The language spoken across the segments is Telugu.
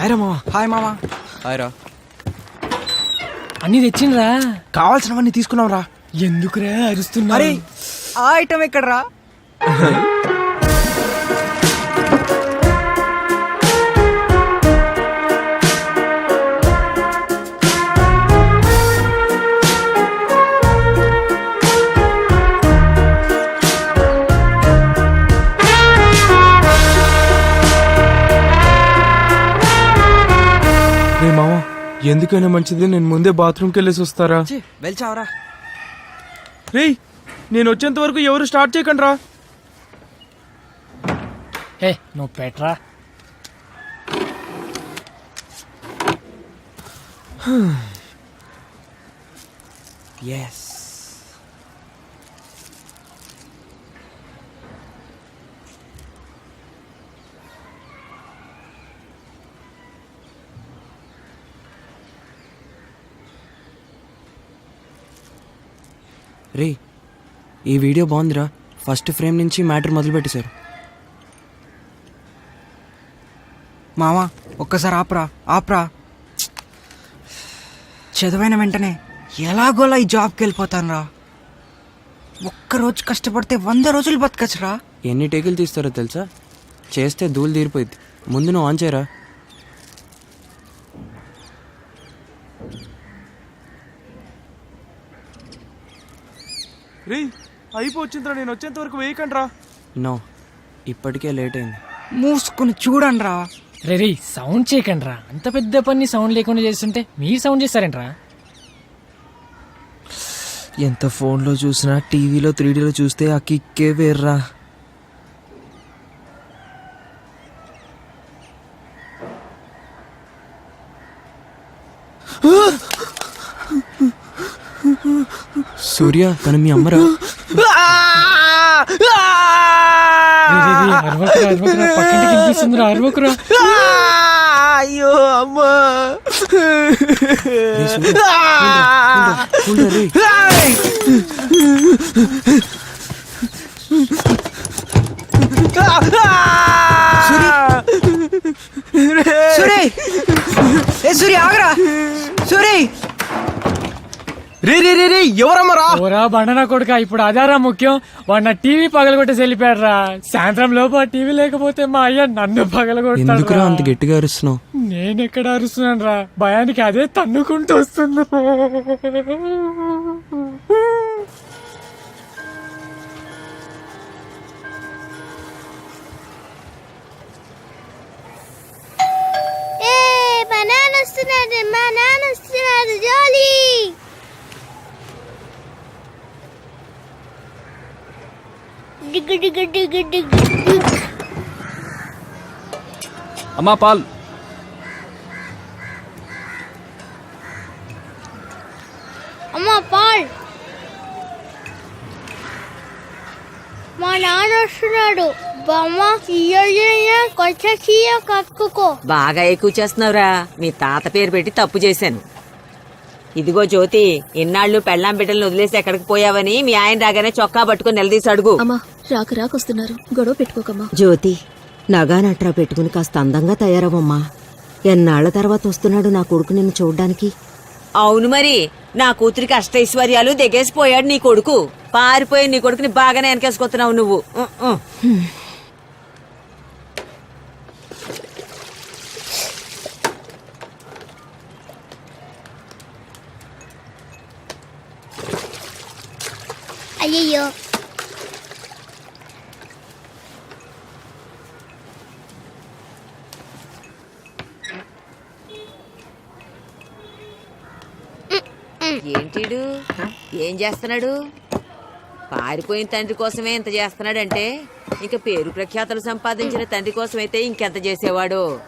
హాయ్ రా మామ హాయ్ మామా హాయ్ రా. అన్ని తెచ్చిండ్రా? కావాల్సినవన్నీ తీసుకున్నాం రా ఎందుకురా అరుస్తున్నా అరే ఆ ఐటమ్ ఎక్కడరా? ఎందుకైనా మంచిది నేను ముందే బాత్రూమ్కి వెళ్ళేసి వస్తారా? వెళ్చావరా రేయ్ నేను వచ్చేంత వరకు ఎవరు స్టార్ట్ చేయకండి రా ఏ నువ్వు పెట్రా ఎస్ రే ఈ వీడియో బాగుందిరా. ఫస్ట్ ఫ్రేమ్ నుంచి మ్యాటర్ మొదలుపెట్టేశారు మావా ఒక్కసారి ఆపరా ఆప్రా. చదివైన వెంటనే ఎలాగోలా ఈ జాబ్కి వెళ్ళిపోతాను రా ఒక్కరోజు కష్టపడితే వంద రోజులు బతకచ్చురా. ఎన్ని టేకులు తీస్తారో తెలుసా? చేస్తే ధూళి తీరిపోయింది ముందు నువ్వు ఆన్ చేయరా. రేయ్ అయిపోవచ్చిందిరా నేను వచ్చేంత వరకు వేయకండి రా నో ఇప్పటికే లేట్ అయింది. మూసుకుని చూడండి రా రే రే సౌండ్ చేయకండి రా అంత పెద్ద పని సౌండ్ లేకుండా చేస్తుంటే మీరు సౌండ్ చేస్తారేంట్రా? ఎంత ఫోన్లో చూసినా టీవీలో త్రీడీలో చూస్తే ఆ కిక్కే వేర్రా. సూర్య తను మీ అమ్మరా? అయ్యో అమ్మా. ఏ సూరి ఆగరా. సూరి రే రే రే రే ఎవరమ్మరా? ఓరా బండనా కొడుక? ఇప్పుడు అదారా ముఖ్యం. వాడు నా టీవీ పగలగొట్టేసి వెళ్ళిపోయాడు రా సాయంత్రం లోపు ఆ టీవీ లేకపోతే మా అయ్య నన్ను పగలగొట్టాడు ఎందుకురా అంత గట్టిగా అరుస్తున్నావు? నేను ఎక్కడ అరుస్తున్నాను రా భయానికి అదే తన్నుకుంటూ వస్తుంది అమ్మా పాల్. అమ్మా పాల్. మా నాన్న వస్తున్నాడు. బొమ్మ కక్కుకో బాగా ఎక్కువ చేస్తున్నావురా. మీ తాత పేరు పెట్టి తప్పు చేశాను. ఇదిగో జ్యోతి ఇన్నాళ్ళు పెళ్ళాం బిడ్డలను వదిలేసి ఎక్కడికి పోయావని మీ ఆయన రాగానే చొక్కా పట్టుకుని నిలదీసి అడుగు. అమ్మా రాక రాకొస్తున్నారు గొడవ పెట్టుకోకమ్మా. జ్యోతి నగా నట్రా పెట్టుకుని కాస్త అందంగా తయారవమ్మా ఎన్నాళ్ళ తర్వాత వస్తున్నాడు నా కొడుకు నిన్ను చూడ్డానికి? అవును మరి. నా కూతురికి అష్టైశ్వర్యాలు దిగేసిపోయాడు నీ కొడుకు. పారిపోయి నీ కొడుకుని బాగానే వెనకేసుకొస్తున్నావు నువ్వు. ఉ, ఉ. అయ్యయ్యో ఏంటిడు? ఏం చేస్తున్నాడు? పారిపోయిన తండ్రి కోసమే ఇంత చేస్తున్నాడంటే ఇక పేరు ప్రఖ్యాతలు సంపాదించిన తండ్రి కోసమైతే ఇంకెంత చేసేవాడు?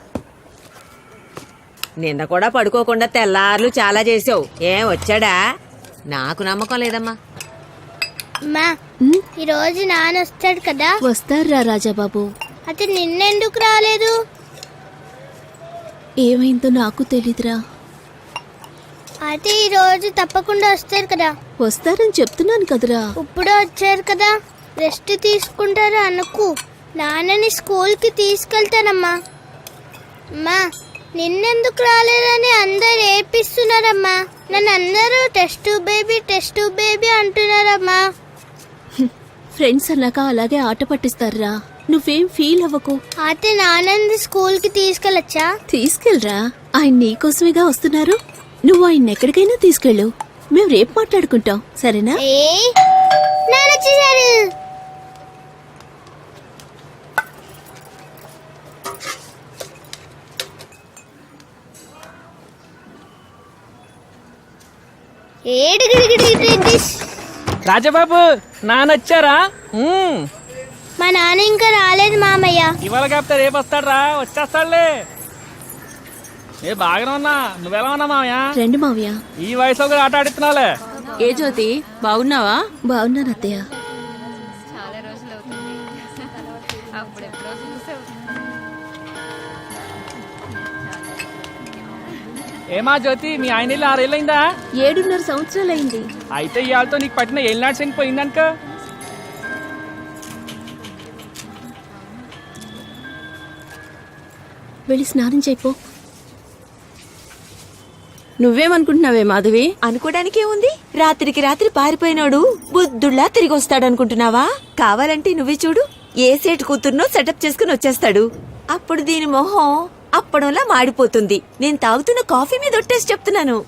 నిన్న కూడా పడుకోకుండా తెల్లార్లు చాలా చేసావు ఏం వచ్చాడా? నాకు నమ్మకం లేదమ్మా. అమ్మా ఈ రోజు నాన్న వస్తాడు కదా? వస్తారా రాజాబాబు. అతను నిన్నెందుకు రాలేదు? ఏమైందో నాకు తెలీదురా. అయితే ఈ రోజు తప్పకుండా వస్తారు కదా. వస్తారని చెప్తున్నాను కదరా. ఇప్పుడు వచ్చారు కదా. రెస్ట్ తీసుకుంటారు అనుకు. నాన్నని స్కూల్కి తీసుకెళ్తానమ్మా. అమ్మా నిన్నెందుకు రాలేదని అందరు ఏపిస్తున్నారమ్మా. నన్ను అందరూ టెస్ట్ బేబీ టెస్ట్ బేబీ అంటున్నారమ్మా. ఫ్రెండ్స్ అన్నాక అలాగే ఆట పట్టిస్తారా. నువ్వేం ఫీల్ అవ్వకు. అయితే నానంది స్కూల్కి తీసుకెళ్ళొచ్చా? తీసుకెళ్ళరా. ఆయన నీకోసమేగా వస్తున్నారు? నువ్వు ఆయన ఎక్కడికైనా తీసుకెళ్ళు. మేము రేపు మాట్లాడుకుంటాం. సరేనా. రాజబాబు నానొచ్చారా. మా నాన్న ఇంకా రాలేదు మామయ్య. ఇవాళ కాపుతే రేపు వస్తాడ్రా వచ్చేస్తాడులే. ఏ బాగానే ఉన్నా. నువ్వెలా ఉన్నా మామయ్య రండి మావయ్య. ఈ వయసులో కూడా ఆట ఆడిస్తున్నావులే. ఏ జ్యోతి బాగున్నావా? బాగున్నాను అత్తయ్య. ఏమా జ్యోతి మీ ఆయన ఇల్లు ఆరేళ్ళైందా ఏడున్నర సంవత్సరాలు అయింది అయితే ఇవాళతో నీకు పట్టిన ఏళ్ళనాడు శని పోయిందనుక? వెళ్ళి స్నానం చేయిపో నువ్వేమనుకుంటున్నావే మాధవి? అనుకోవడానికి ఏముంది రాత్రికి రాత్రి పారిపోయినాడు. బుద్ధుళ్ళా తిరిగి వస్తాడనుకుంటున్నావా కావాలంటే నువ్వే చూడు. ఏ సేటు కూతుర్నో సెటప్ చేసుకుని వచ్చేస్తాడు. అప్పుడు దీని మొహం అప్పడంలా మాడిపోతుంది. నేను తాగుతున్న కాఫీ మీద ఒట్టేసి చెప్తున్నాను.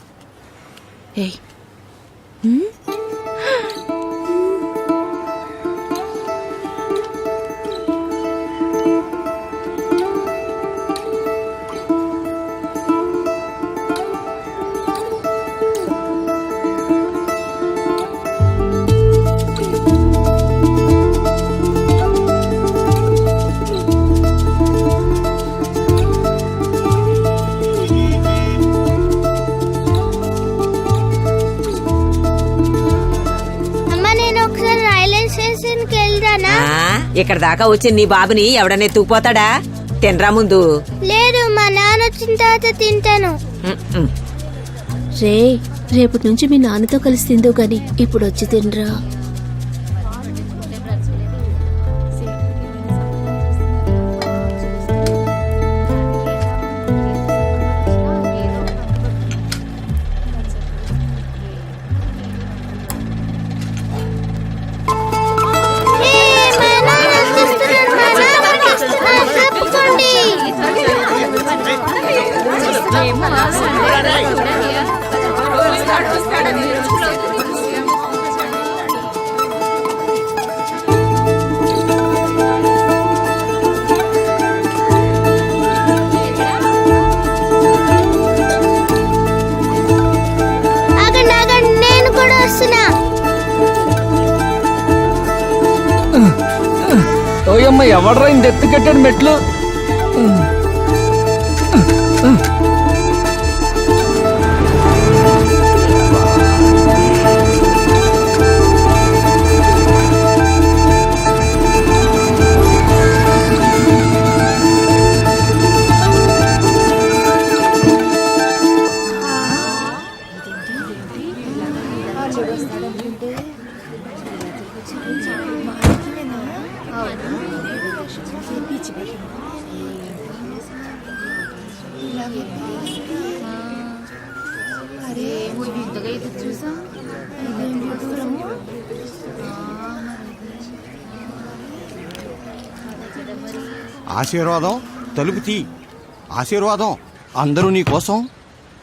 ఇక్కడ దాకా వచ్చిన నీ బాబుని ఎవడనే తూపోతాడా తినరా ముందు. లేదు మా నాన్న వచ్చిన తర్వాత తింటాను. రే రేపటి నుంచి మీ నాన్నతో కలిసి తిందు గాని ఇప్పుడు వచ్చి తినరా? ఓయమ్మ ఎవడరా ఇంత ఎత్తు కట్టాడు మెట్లు? ఆశీర్వాదం? తలుపు తీ. ఆశీర్వాదం అందరూ నీ కోసం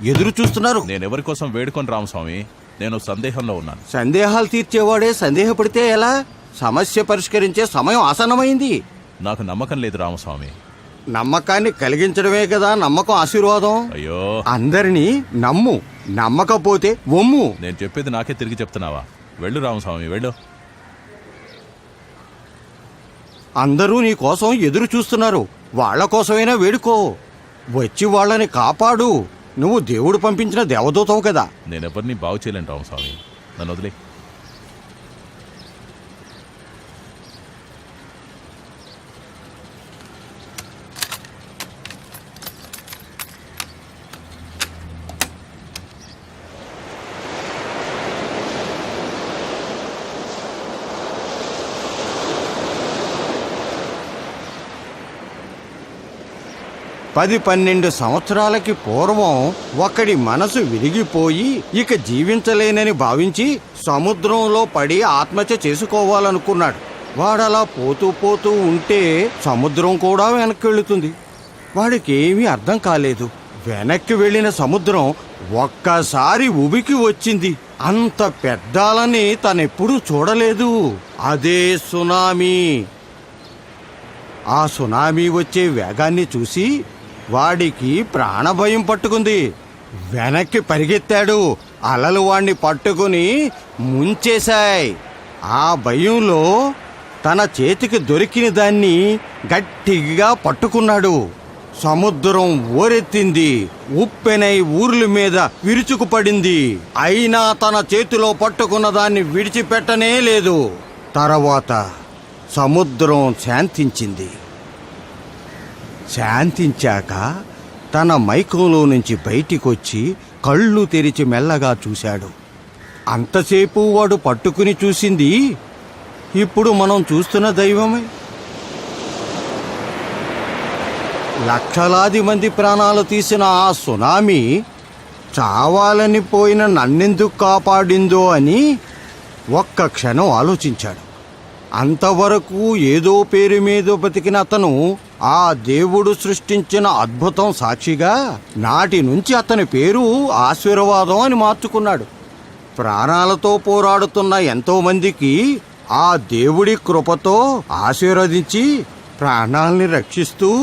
ఎదురు చూస్తున్నారు. నేనెవరి కోసం వేడుకొని రామస్వామి నేను సందేహంలో ఉన్నాను. సందేహాలు తీర్చేవాడే సందేహపడితే ఎలా? సమస్య పరిష్కరించే సమయం ఆసన్నమైంది. నాకు నమ్మకం లేదు రామస్వామి. నమ్మకాన్ని కలిగించడమే కదా నమ్మకం ఆశీర్వాదం. అయ్యో. అందరినీ నమ్ము నమ్మకపోతే ఒమ్ము నేను చెప్పేది నాకే తిరిగి చెప్తున్నావా? వెళ్ళు రామస్వామి వెళ్ళు. అందరూ నీ కోసం ఎదురు చూస్తున్నారు. వాళ్ళ కోసమైనా వేడుకో. వచ్చి వాళ్ళని కాపాడు. నువ్వు దేవుడు పంపించిన దేవదూతవు కదా. నేనెవరిని బాగు చేయలేను రామస్వామి. నన్ను వదిలే. పది పన్నెండు సంవత్సరాలకి పూర్వం ఒకడి మనసు విరిగిపోయి ఇక జీవించలేనని భావించి సముద్రంలో పడి ఆత్మహత్య చేసుకోవాలనుకున్నాడు. వాడలా పోతూ పోతూ ఉంటే సముద్రం కూడా వెనక్కి వెళుతుంది వాడికి ఏమీ అర్థం కాలేదు. వెనక్కి వెళ్ళిన సముద్రం ఒక్కసారి ఉబికి వచ్చింది. అంత పెద్దాలని తనెప్పుడూ చూడలేదు. అదే సునామీ. ఆ సునామీ వచ్చే వేగాన్ని చూసి వాడికి ప్రాణభయం పట్టుకుంది. వెనక్కి పరిగెత్తాడు. అలలు వాణ్ణి పట్టుకుని ముంచేశాయి. ఆ భయంలో తన చేతికి దొరికిన దాన్ని గట్టిగా పట్టుకున్నాడు. సముద్రం ఓరెత్తింది ఉప్పెనై ఊర్ల మీద విరుచుకుపడింది. అయినా తన చేతిలో పట్టుకున్న దాన్ని విడిచిపెట్టనే లేదు. తర్వాత సముద్రం శాంతించింది. శాంతించాక తన మైకంలో నుంచి బయటికొచ్చి కళ్ళు తెరిచి మెల్లగా చూశాడు. అంతసేపు వాడు పట్టుకుని చూసింది ఇప్పుడు మనం చూస్తున్న దైవమే. లక్షలాది మంది ప్రాణాలు తీసిన ఆ సునామీ చావాలని పోయిన నన్నెందుకు కాపాడిందో అని ఒక్క క్షణం ఆలోచించాడు. అంతవరకు ఏదో పేరు మీద బతికిన అతను ఆ దేవుడు సృష్టించిన అద్భుతం సాక్షిగా నాటి నుంచి అతని పేరు ఆశీర్వాదం అని మార్చుకున్నాడు. ప్రాణాలతో పోరాడుతున్న ఎంతో మందికి ఆ దేవుడి కృపతో ఆశీర్వదించి ప్రాణాల్ని రక్షిస్తూ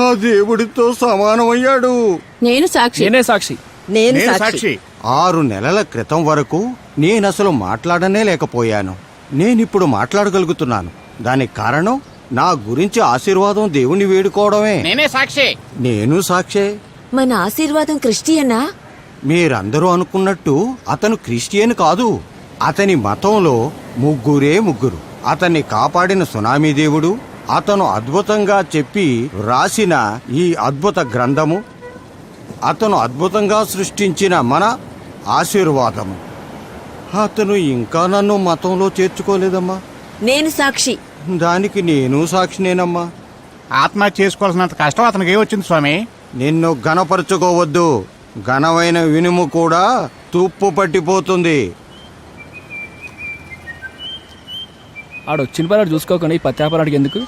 ఆ దేవుడితో సమానమయ్యాడు. నేను సాక్షి. నేనే సాక్షి. నేను సాక్షి. ఆరు నెలల క్రితం వరకు నేనసలు మాట్లాడనే లేకపోయాను. నేనిప్పుడు మాట్లాడగలుగుతున్నాను. దానికి కారణం నా గురించి ఆశీర్వాదం దేవుణ్ణి వేడుకోవడమే. నేనే సాక్షి. నేను సాక్షే. మన ఆశీర్వాదం క్రిస్టియన్నా మీరందరూ అనుకున్నట్టు అతను క్రిస్టియన్ కాదు. అతని మతంలో ముగ్గురే ముగ్గురు. అతన్ని కాపాడిన సునామీ దేవుడు అతను అద్భుతంగా చెప్పి రాసిన ఈ అద్భుత గ్రంథము అతను అద్భుతంగా సృష్టించిన మన ఆశీర్వాదము. అతను ఇంకా నన్ను మతంలో చేర్చుకోలేదమ్మా. నేను సాక్షి. దానికి నేను సాక్షినేనమ్మా ఆత్మహత్య చేసుకోవాల్సినంత కష్టం అతనికి ఏమొచ్చింది స్వామి? నిన్ను ఘనపరచుకోవద్దు. ఘనమైన వినుము కూడా తుప్పు పట్టిపోతుంది. ఆడు వచ్చిన పని చూసుకోకుండా ఈ పత్యాపరాడికి ఎందుకు?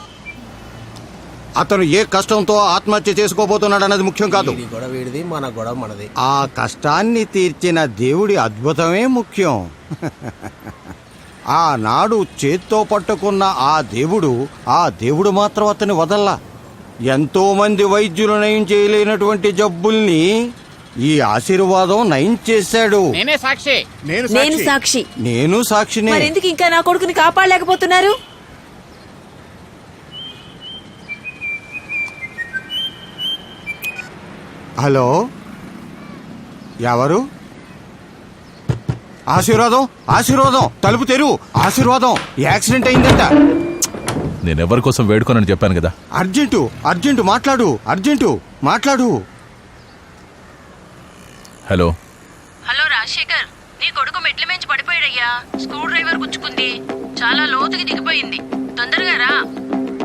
అతను ఏ కష్టంతో ఆత్మహత్య చేసుకోబోతున్నాడు అన్నది ముఖ్యం కాదు. గొడవ వీడిది మన గొడవ మనది. ఆ కష్టాన్ని తీర్చిన దేవుడి అద్భుతమే ముఖ్యం. ఆనాడు చేత్తో పట్టుకున్న ఆ దేవుడు ఆ దేవుడు మాత్రం అతని వదల్లా. ఎంతో మంది వైద్యులు నయం చేయలేనటువంటి జబ్బుల్ని ఈ ఆశీర్వాదం నయం చేశాడు. నేనే సాక్షి. నేను సాక్షి. నేను సాక్షినే. మరెందుకు ఇంకా నా కొడుకుని కాపాడలేకపోతున్నారు? హలో? ఎవరు? ఆశీర్వాదం ఆశీర్వాదం తలుపు తెరువు ఆశీర్వాదం. యాక్సిడెంట్ అయిందంట. నేను ఎవరి కోసం వేడుకోనని చెప్పాను కదా. అర్జెంటు అర్జెంటు మాట్లాడు అర్జెంటు మాట్లాడు. హలో. హలో రాజశేఖర్ నీ కొడుకు మెట్ల మించి పడిపోయాడయ్యా. Screw driver గుచ్చుకుంది. చాలా లోతుకి దిగిపోయింది. తొందరగా రా.